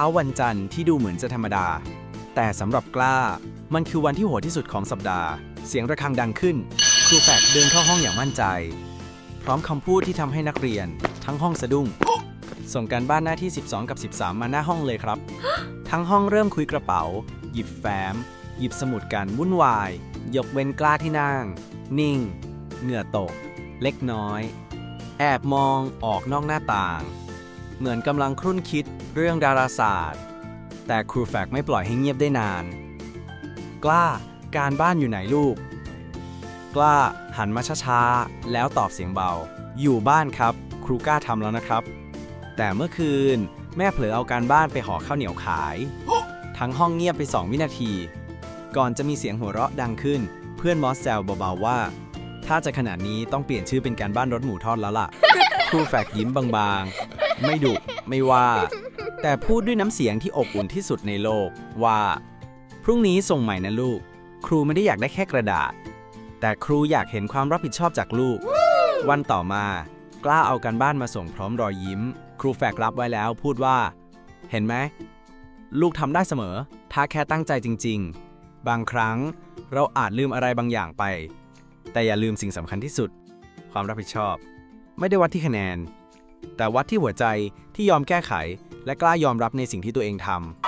ช้าวันจันทร์ที่ดูเหมือนจะธรรมดา แต่สำหรับกล้า มันคือวันที่โหดที่สุดของสัปดาห์ เสียงระฆังดังขึ้น ครูแฝกเดินเข้าห้องอย่างมั่นใจ พร้อมคำพูดที่ทำให้นักเรียน ทั้งห้องสะดุ้ง ส่งการบ้านหน้าที่ 12 กับ 13 มาหน้าห้องเลยครับ ทั้งห้องเริ่มคุยกระเป๋า หยิบแฟ้ม หยิบสมุดกันวุ่นวาย ยกเว้นกล้าที่นั่ง นิ่ง เหงื่อตก เล็กน้อย แอบมองออกนอกหน้าต่าง เหมือนกำลังครุ่นคิดเรื่องดาราศาสตร์ แต่ครูแฟกไม่ปล่อยให้เงียบได้นาน กล้าการบ้านอยู่ไหนลูก กล้าหันมาช้าๆ แล้วตอบเสียงเบา อยู่บ้านครับ ครูกล้าทำแล้วนะครับ แต่เมื่อคืนแม่เผลอเอาการบ้านไปห่อข้าวเหนียวขาย ทั้งห้องเงียบไป2วินาที ก่อนจะมีเสียงหัวเราะดังขึ้น เพื่อนมอสแซวเบาๆว่า ถ้าจะขนาดนี้ต้องเปลี่ยนชื่อเป็นการบ้านรถหมูทอดแล้วล่ะ ครูแฟกยิ้มบางๆ ไม่ดุไม่ว่า แต่พูดด้วยน้ำเสียงที่อบอุ่นที่สุดในโลกว่า พรุ่งนี้ส่งใหม่นะลูก ครูไม่ได้อยากได้แค่กระดาษ แต่ครูอยากเห็นความรับผิดชอบจากลูก วันต่อมา กล้าเอาการบ้านมาส่งพร้อมรอยยิ้ม ครูแฟกรับไว้แล้วพูดว่า เห็นไหมลูกทำได้เสมอ ถ้าแค่ตั้งใจจริง ๆ บางครั้งเราอาจลืมอะไรบางอย่างไป แต่อย่าลืมสิ่งสำคัญที่สุด ความรับผิดชอบ ไม่ได้วัดที่คะแนน แต่วัดที่หัวใจที่ยอมแก้ไข และกล้ายอมรับในสิ่งที่ตัวเองทำ